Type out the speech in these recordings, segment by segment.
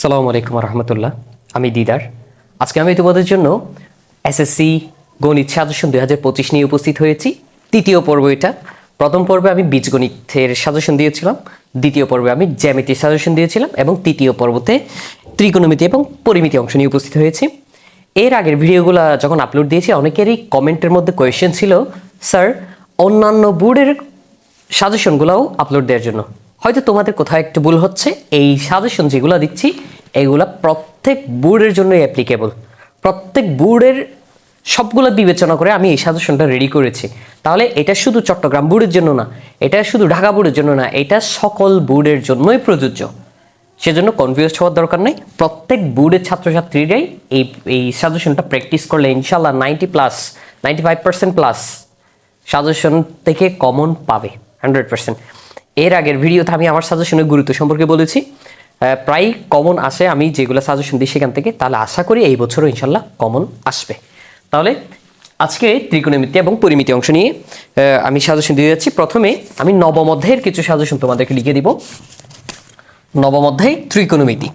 সালামু আলাইকুম রহমতুল্লাহ। আমি দিদার। আজকে আমি তোমাদের জন্য এসএসসি গণিত সাজেশন দুই হাজার পঁচিশ নিয়ে উপস্থিত হয়েছি। তৃতীয় পর্ব এটা। প্রথম পর্বে আমি বীজগণিতের সাজেশন দিয়েছিলাম। দ্বিতীয় পর্বে আমি জ্যামিতির সাজেশন দিয়েছিলাম এবং তৃতীয় পর্বতে ত্রিকোণমিতি এবং পরিমিতি অংশ নিয়ে উপস্থিত হয়েছি। এর আগের ভিডিওগুলো যখন আপলোড দিয়েছি, অনেকেরই কমেন্টের মধ্যে কোয়েশ্চেন ছিল, স্যার, অন্যান্য বোর্ডের সাজেশনগুলোও আপলোড দেওয়ার জন্য। হয়তো তোমাদের কোথাও একটু ভুল হচ্ছে। এই সাজেশন যেগুলো দিচ্ছি, এগুলা প্রত্যেক বোর্ডের জন্যই অ্যাপ্লিকেবল প্রত্যেক বোর্ডের সবগুলো বিবেচনা করে আমি এই সাজেশনটা রেডি করেছি। তাহলে এটা শুধু চট্টগ্রাম বোর্ডের জন্য না, এটা শুধু ঢাকা বোর্ডের জন্য না, এটা সকল বোর্ডের জন্যই প্রযোজ্য। সেজন্য কনফিউজ হওয়ার দরকার নেই। প্রত্যেক বোর্ডের ছাত্রছাত্রীরাই এই এই সাজেশনটা প্র্যাকটিস করলে ইনশাল্লাহ ninety plus ninety five percent plus suggestion থেকে কমন পাবে হান্ড্রেড পার্সেন্ট এর আগের ভিডিওতে আমি আমার সাজেশনের গুরুত্ব সম্পর্কে বলেছি। প্রায় কমন আসে, আমি যেগুলো সাজেশন দিই সেখান থেকে, তাহলে আশা করি এই বছরও ইনশাল্লাহ কমন আসবে। তাহলে আজকে ত্রিকোণমিতি এবং পরিমিতি অংশ নিয়ে আমি সাজেশন দিয়ে যাচ্ছি। প্রথমে আমি নবম অধ্যায়ের কিছু সাজেশন তোমাদেরকে লিখে দিব। নবম অধ্যায়, ত্রিকোণমিতি।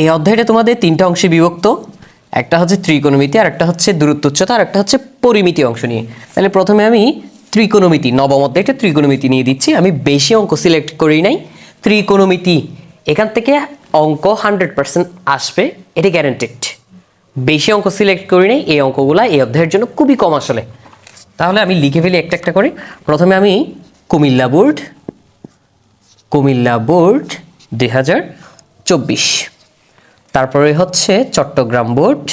এই অধ্যায়টা তোমাদের তিনটা অংশে বিভক্ত। একটা হচ্ছে ত্রিকোণমিতি আর একটা হচ্ছে দূরত্ব উচ্চতা আর একটা হচ্ছে পরিমিতি অংশ নিয়ে। তাহলে প্রথমে আমি ত্রিকোণমিতি, নবম একটা ত্রিকোণমিতি নিয়ে দিচ্ছি। আমি বেশি অঙ্ক সিলেক্ট করি নাই। ত্রিকোণমিতি, এখান থেকে অঙ্ক হান্ড্রেড পার্সেন্ট আসবে, এটা গ্যারান্টেড বেশি অঙ্ক সিলেক্ট করি নাই, এই অঙ্কগুলো এই অধ্যায়ের জন্য খুবই কম আসলে। তাহলে আমি লিখে ফেলি একটা একটা করে। প্রথমে আমি কুমিল্লা বোর্ড কুমিল্লা বোর্ড দুই হাজার চব্বিশ। তারপরে হচ্ছে চট্টগ্রাম বোর্ড,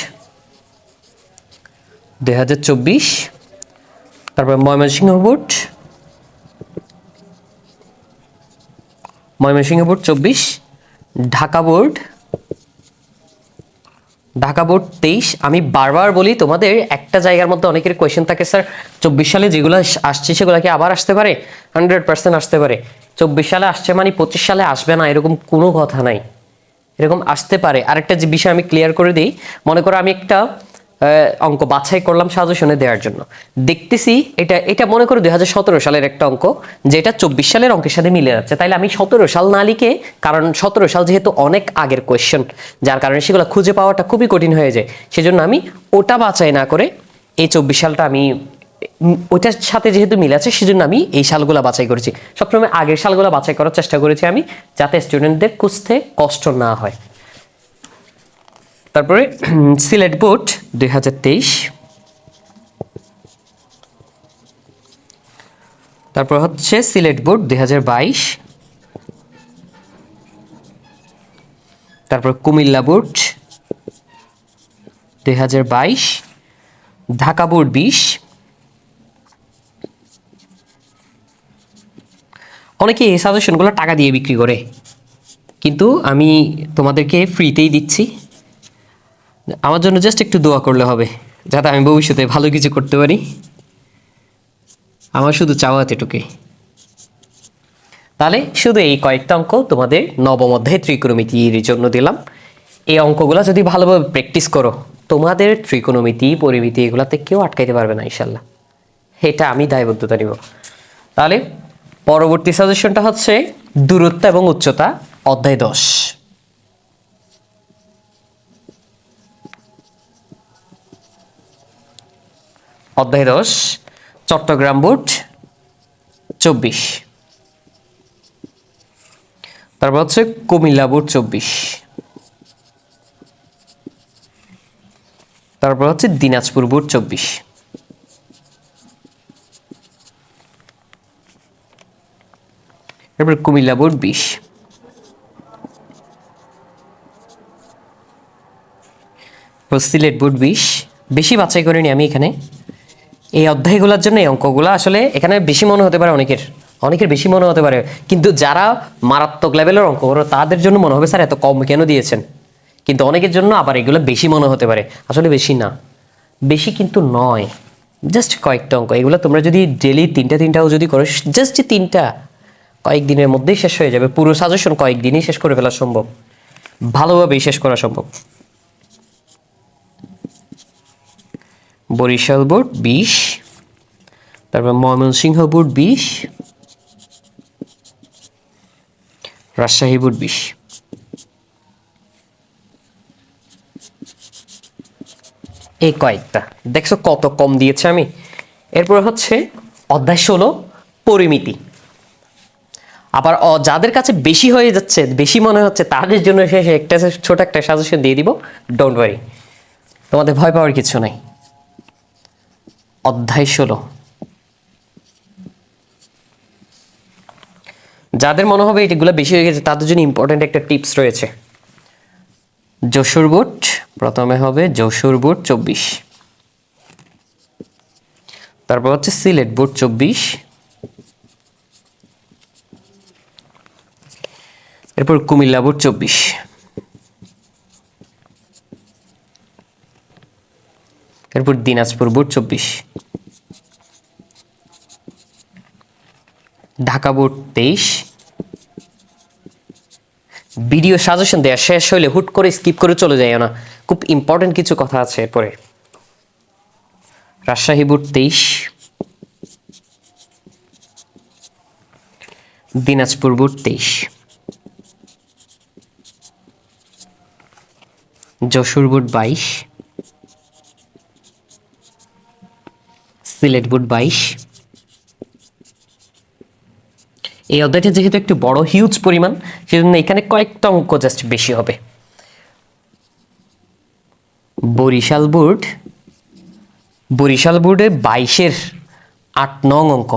দুই হাজার চব্বিশ, তারপরে ময়মনসিংহ বোর্ড ময়মনসিংহ বোর্ড চব্বিশ, ঢাকা বোর্ড ঢাকা বোর্ড তেইশ। আমি বারবার বলি, তোমাদের একটা জায়গার মধ্যে অনেকের কোয়েশ্চেন থাকে, স্যার, চব্বিশ সালে যেগুলো আসছে সেগুলো কি আবার আসতে পারে? হান্ড্রেড পার্সেন্ট আসতে পারে। চব্বিশ সালে আসছে মানে পঁচিশ সালে আসবে না, এরকম কোনো কথা নাই। এরকম আসতে পারে। আরেকটা যে বিষয় আমি ক্লিয়ার করে দিই, মনে করো আমি একটা অঙ্ক বাছাই করলাম সাজেশনে দেওয়ার জন্য। দেখতেছি এটা এটা মনে করো দু হাজার সতেরো সালের একটা অঙ্ক যেটা চব্বিশ সালের অঙ্কের সাথে মিলে যাচ্ছে। তাইলে আমি সতেরো সাল না লিখে, কারণ সতেরো সাল যেহেতু অনেক আগের কোয়েশ্চেন যার কারণে সেগুলো খুঁজে পাওয়াটা খুবই কঠিন হয়ে যায়। সেজন্য আমি ওটা বাছাই না করে এই চব্বিশ সালটা আমি ওইটার সাথে যেহেতু মিল আছে, সেজন্য আমি এই সালগুলো বাছাই করেছি। সবসময় আগের সালগুলো বাছাই করার চেষ্টা করেছি আমি, যাতে স্টুডেন্টদের খুঁজতে কষ্ট না হয়। তারপরে সিলেট বোর্ড দুই হাজার তেইশ। তারপর হচ্ছে সিলেট বোর্ড দুই তারপর কুমিল্লা বোর্ড দুই ঢাকা বোর্ড বিশ। অনেকে এই সাজেশনগুলো টাকা দিয়ে বিক্রি করে। কিন্তু আমি তোমাদেরকে ফ্রিতেই দিচ্ছি। আমার জন্য জাস্ট একটু দোয়া করলে হবে, যাতে আমি ভবিষ্যতে ভালো কিছু করতে পারি। আমার শুধু চাওয়া এতটুকুই। তাহলে শুধু এই কয়েকটা অঙ্ক তোমাদের নবম অধ্যায় ত্রিকোণমিতির জন্য দিলাম। এই অঙ্কগুলো যদি ভালোভাবে প্র্যাকটিস করো, তোমাদের ত্রিকোণমিতি, পরিমিতি এগুলাতে কেউ আটকাইতে পারবে না, ইনশাল্লাহ। এটা আমি দায়বদ্ধতা নিব। তাহলে পরবর্তী সাজেশনটা হচ্ছে দূরত্ব এবং উচ্চতা অধ্যায় দশ। অধ্যায় দশ, চট্টগ্রাম বোর্ড চব্বিশ। তারপর হচ্ছে কুমিল্লা বোর্ড চব্বিশ। তারপর হচ্ছে দিনাজপুর বোর্ড চব্বিশ। এরপর কুমিল্লা বোর্ড বিশ। সিলেট বোর্ড বিশ। বেশি বাছাই করিনি আমি এখানে। এই অধ্যায়গুলোর জন্য এই অঙ্কগুলো আসলে এখানে বেশি মনে হতে পারে অনেকের। অনেকের বেশি মনে হতে পারে। কিন্তু যারা মারাত্মক লেভেলের অঙ্ক করো, তাদের জন্য মনে হবে, স্যার, এত কম কেন দিয়েছেন? কিন্তু অনেকের জন্য আবার এগুলো বেশি মনে হতে পারে। আসলে বেশি না। বেশি কিন্তু নয়। জাস্ট কয়েকটা অঙ্ক। এগুলো তোমরা যদি ডেলি তিনটা তিনটাও যদি করো, জাস্ট তিনটা কয়েকদিনের মধ্যেই শেষ হয়ে যাবে। পুরো সাজেশন কয়েকদিনই শেষ করে ফেলা সম্ভব। ভালোভাবেই শেষ করা সম্ভব। বরিশাল বোর্ড বিশ, তারপর ময়মনসিংহ বোর্ড বিশ, রাজশাহী বোর্ড বিশ। এই কয়েকটা। দেখছ কত কম দিয়েছে আমি? এরপর হচ্ছে অধ্যায় ষোলো, পরিমিতি। আবার যাদের কাছে বেশি হয়ে যাচ্ছে, বেশি মনে হচ্ছে, তাদের জন্য শেষে একটা ছোট একটা সাজেশন দিয়ে দিব। ডোন্ট ওয়ারি তোমাদের ভয় পাওয়ার কিছু নাই। অধ্যায় ষোলো। যাদের মনে হবে এগুলো বেশি হয়ে গেছে, তাদের জন্য ইম্পর্টেন্ট একটা টিপস রয়েছে। যশোর বুট প্রথমে হবে যশোর বুট চব্বিশ। তারপর হচ্ছে সিলেট বুট চব্বিশ। এরপর কুমিল্লা বুট চব্বিশ। এরপর দিনাজপুর বুট চব্বিশ। ঢাকা বোর্ড তেইশ। ভিডিও সাজেশন দেওয়া শেষ হইলে হুট করে স্কিপ করে চলে যায় না। খুব ইম্পর্টেন্ট কিছু কথা আছে এরপরে। রাজশাহী বোর্ড তেইশ। দিনাজপুর বোর্ড তেইশ। যশোর বোর্ড বাইশ, সিলেট বোর্ড বাইশ। এই অধ্যায়টা যেহেতু একটু বড় হিউজ পরিমাণ, সেজন্য এখানে কয়েকটা অঙ্ক জাস্ট বেশি হবে। বরিশাল বোর্ড, বরিশাল বোর্ডে বাইশের আট নং অঙ্ক।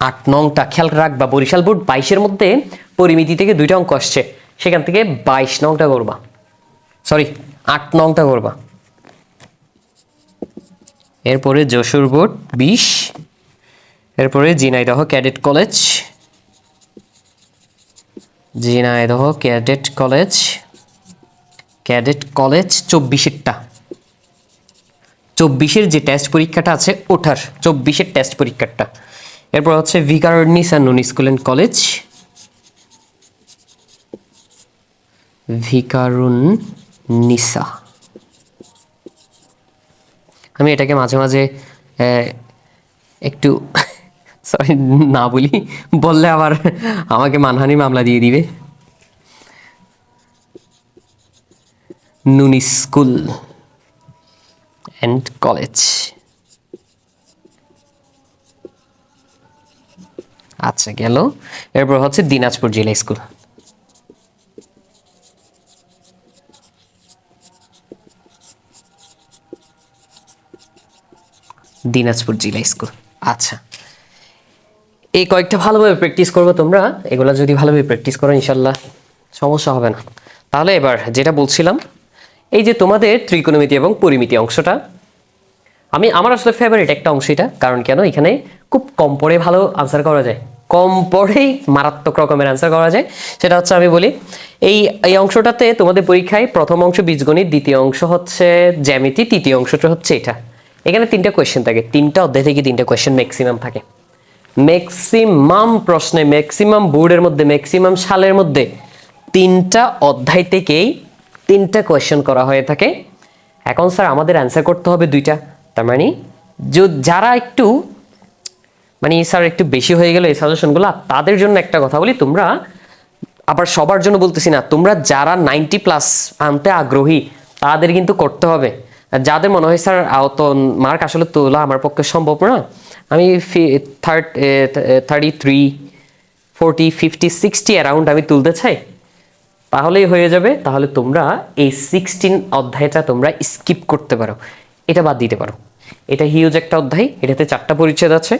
আট নংটা খেয়াল রাখবা বরিশাল বোর্ড বাইশের মধ্যে পরিমিতি থেকে দুইটা অঙ্ক আসছে, সেখান থেকে বাইশ নংটা করবা। সরি আট নংটা করবা। এরপরে যশোর বোর্ড, বিশ। এরপরে Jhenaidah cadet college. Jhenaidah cadet college. Cadet college চব্বিশেরটা। চব্বিশের যে টেস্ট পরীক্ষাটা আছে, ওঠার চব্বিশের টেস্ট পরীক্ষাটা। এরপর হচ্ছে ভিকারনিসা নুন school and college. Viqarunnisa. আমি এটাকে মাঝে মাঝে একটু সরি না বলি, বললে আবার আমাকে মানহানি মামলা দিয়ে দিবে। নুনি স্কুল অ্যান্ড কলেজ। আচ্ছা গেল। এরপর হচ্ছে দিনাজপুর জেলা স্কুল। দিনাজপুর জেলা স্কুল। আচ্ছা। এই কয়েকটা ভালোভাবে প্র্যাকটিস করব তোমরা। এগুলা যদি ভালোভাবে প্র্যাকটিস করো, ইনশাল্লাহ সমস্যা হবে না। তাহলে এবার যেটা বলছিলাম, এই যে তোমাদের ত্রিকোণমিতি এবং পরিমিতি অংশটা, আমি, আমার আসলে ফেভারিট একটা অংশ এটা, কারণ কেন? এখানে খুব কম পড়ে ভালো আনসার করা যায়। কম পড়েই মারাত্মক রকমের আনসার করা যায়। সেটা হচ্ছে আমি বলি, এই এই অংশটাতে তোমাদের পরীক্ষায় প্রথম অংশ বীজগণিত, দ্বিতীয় অংশ হচ্ছে জ্যামিতি, তৃতীয় অংশটা হচ্ছে এটা। এখানে তিনটা কোয়েশ্চেন থাকে। তিনটা অধ্যায় থেকে তিনটা কোয়েশ্চেন ম্যাক্সিমাম থাকে। ম্যাক্সিমাম প্রশ্নে ম্যাক্সিমাম বোর্ডের মধ্যে ম্যাক্সিমাম সালের মধ্যে তিনটা অধ্যায় থেকেই তিনটা কোয়েশ্চেন করা হয়ে থাকে। এখন স্যার আমাদের অ্যান্সার করতে হবে দুইটা। তার মানে যারা একটু মানে স্যার একটু বেশি হয়ে গেল এই সাজেশনগুলো তাদের জন্য একটা কথা বলি, তোমরা আবার সবার জন্য বলতেছি না, তোমরা যারা নাইনটি প্লাস আনতে আগ্রহী, তাদের কিন্তু করতে হবে। যাদের মনে হয়, স্যার আহত মার্ক আসলে তোলা আমার পক্ষে সম্ভব না। আমি third thirty three forty fifty sixty around আমি তুলতে চাই। তাহলেই হয়ে যাবে। তাহলে তোমরা এই সিক্সটিন অধ্যায়টা তোমরা স্কিপ করতে পারো। এটা বাদ দিতে পারো। এটা হিউজ একটা অধ্যায়। এটাতে চারটা পরিচ্ছেদ আছে।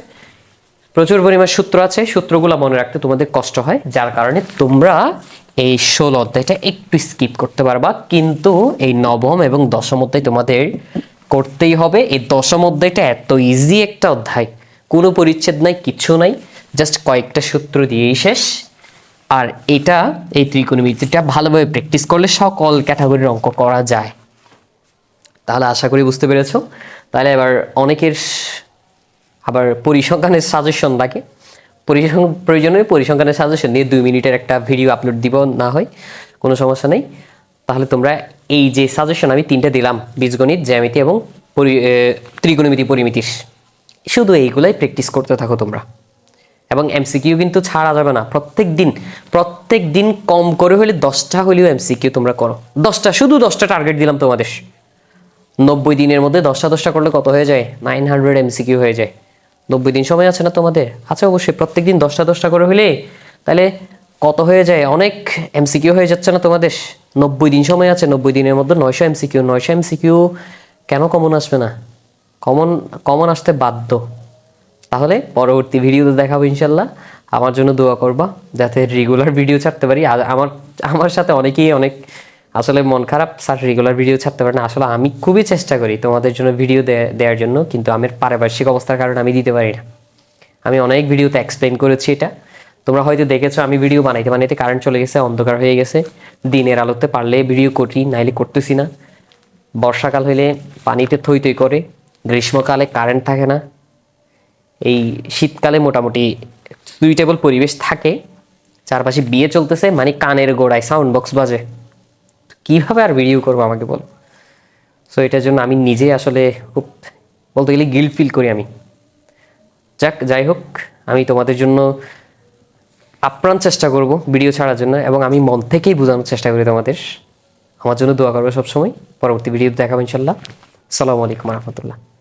প্রচুর পরিমাণ সূত্র আছে। সূত্রগুলো মনে রাখতে তোমাদের কষ্ট হয়। যার কারণে তোমরা এই ষোলো অধ্যায়টা একটু স্কিপ করতে পারবা, কিন্তু এই নবম এবং দশম অধ্যায় তোমাদের করতেই হবে। এই দশম অধ্যায়টা এত ইজি একটা অধ্যায়, কোনো পরিচ্ছেদ নাই, কিছু নাই জাস্ট কয়েকটা সূত্র দিয়েই শেষ। আর এটা, এই ত্রিকোণমিতিটা ভালোভাবে প্র্যাকটিস করলে সকল ক্যাটাগরির অঙ্ক করা যায়। তাহলে আশা করি বুঝতে পেরেছ। তাহলে এবার অনেকের আবার পরিসংখ্যানের সাজেশন লাগে। প্রয়োজনে পরিসংখ্যানের সাজেশন নিয়ে দুই মিনিটের একটা ভিডিও আপলোড দিব, না হয়, কোনো সমস্যা নেই। তাহলে তোমরা এই যে সাজেশন আমি তিনটে দিলাম, বীজগণিত, জ্যামিতি এবং ত্রিকোণমিতি পরিমিতির। শুধু এইগুলাই প্র্যাকটিস করতে থাকো তোমরা। এবং এমসিকিউ কিন্তু ছাড়া যাবে না। প্রত্যেক দিন প্রত্যেক দিন কম করে হলে দশটা হলেও এমসিকিউ তোমরা করো। দশটা, শুধু দশটা টার্গেট দিলাম তোমাদের। নব্বই দিনের মধ্যে দশটা দশটা করলে কত হয়ে যায়? নাইন হান্ড্রেড এমসিকিউ হয়ে যায়। নব্বই দিন সময় আছে না তোমাদের? আচ্ছা অবশ্যই, প্রত্যেক দিন দশটা দশটা করে হলে তাহলে কত হয়ে যায়? অনেক এমসিকিউ হয়ে যাচ্ছে না তোমাদের? নব্বই দিন সময় আছে, নব্বই দিনের মধ্যে নয়শো এমসিকিউ নয়শো এমসিকিউ কেন কমন আসবে না? কমন কমন আসতে বাধ্য। তাহলে পরবর্তী ভিডিওতে দেখাবো ইনশাল্লাহ। আমার জন্য দোয়া করবা, যাতে রেগুলার ভিডিও ছাড়তে পারি। আর আমার আমার সাথে অনেকেই অনেক আসলে মন খারাপ, স্যার রেগুলার ভিডিও ছাড়তে পারে না। আসলে আমি খুবই চেষ্টা করি তোমাদের জন্য ভিডিও দেওয়ার জন্য, কিন্তু আমার পারিপার্শ্বিক অবস্থার কারণে আমি দিতে পারি না। আমি অনেক ভিডিওতে এক্সপ্লেন করেছি এটা। তোমরা হয়তো দেখেছ, আমি ভিডিও বানাইতে বানাইতে কারেন্ট চলে গেছে, অন্ধকার হয়ে গেছে। দিনের আলোতে পারলে ভিডিও করি, নাইলে করতেছি না। বর্ষাকাল হইলে পানিতে থই থই করে, গ্রীষ্মকালে কারেন্ট থাকে না। এই শীতকালে মোটামুটি সুইটেবল পরিবেশ থাকে। চারপাশে বিয়ে চলতেছে মানে কানের গোড়ায় সাউন্ড বক্স বাজে। কীভাবে আর ভিডিও করব আমাকে বল? সো এটার জন্য আমি নিজে আসলে খুব, বলতে গেলে গিল্ড ফিল করি আমি। যাক, যাই হোক, আমি তোমাদের জন্য আপ্রাণ চেষ্টা করব ভিডিও ছাড়ার জন্য এবং আমি মন থেকেই বোঝানোর চেষ্টা করি তোমাদের। আমার জন্য দোয়া করবে সবসময়। পরবর্তী ভিডিও দেখাবো ইনশাল্লাহ। সালামু আলাইকুম রহমতুল্লাহ।